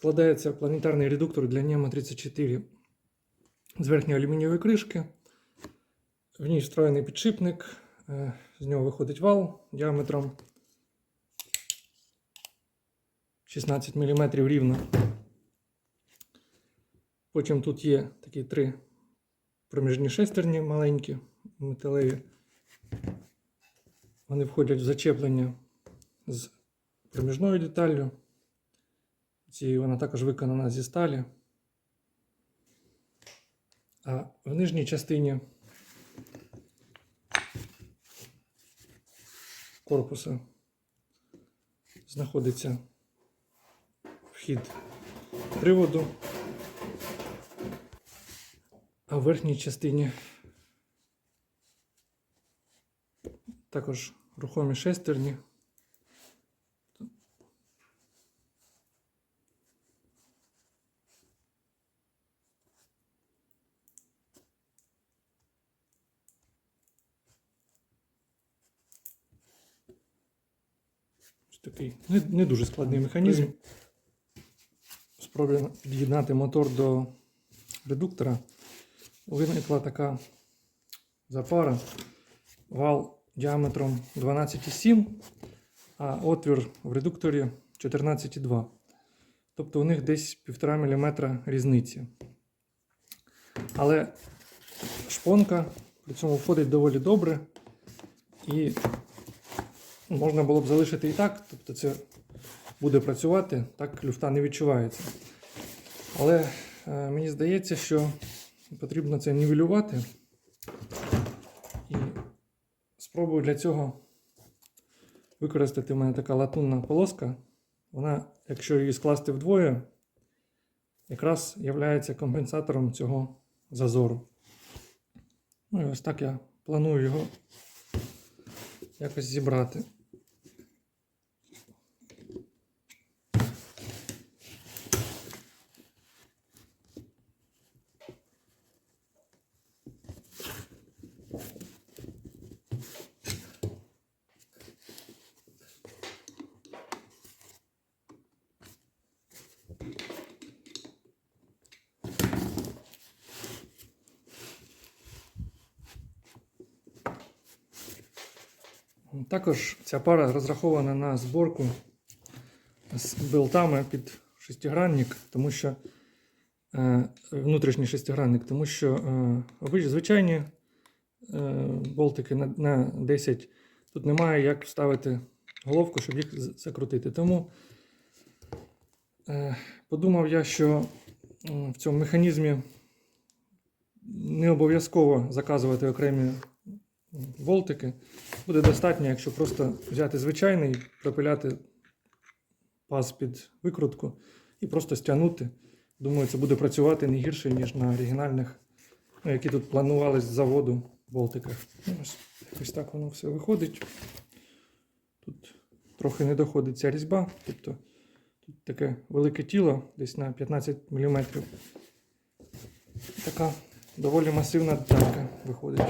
Складається планетарний редуктор для Нема 34 з верхньої алюмінієвої кришки. В ній встроєний підшипник. е, З нього виходить вал діаметром 16 мм рівно. Потім тут є такі три проміжні шестерні маленькі, металеві. Вони входять в зачеплення з проміжною деталлю. Ці вона також виконана зі сталі. А в нижній частині корпуса знаходиться вхід приводу, а в верхній частині також рухомі шестерні. Такий не, не дуже складний механізм. Спробую під'єднати мотор до редуктора. Виникла така запара. Вал діаметром 12,7, а отвір в редукторі 14,2. Тобто у них десь 1,5 мм різниці. Але шпонка при цьому входить доволі добре. І можна було б залишити і так, тобто це буде працювати, так люфта не відчувається. Але е, мені здається, що потрібно це нівелювати. І спробую для цього використати в мене така латунна полоска. Вона, якщо її скласти вдвоє, якраз є компенсатором цього зазору. Ну і ось так я планую його якось зібрати. Також ця пара розрахована на зборку з болтами під шестигранник, тому що е, внутрішній шестигранник, тому що е, звичайні е, болтики на, на 10 тут немає як вставити головку, щоб їх закрутити. Тому подумав я, що в цьому механізмі не обов'язково заказувати окремі болтики. Буде достатньо, якщо просто взяти звичайний, пропиляти паз під викрутку і просто стягнути. Думаю, це буде працювати не гірше, ніж на оригінальних, ну, які тут планувались з заводу болтиках. Ну, ось, ось так воно все виходить. Тут трохи не доходить ця різьба, тобто тут таке велике тіло, десь на 15 мм. Така доволі масивна деталька виходить.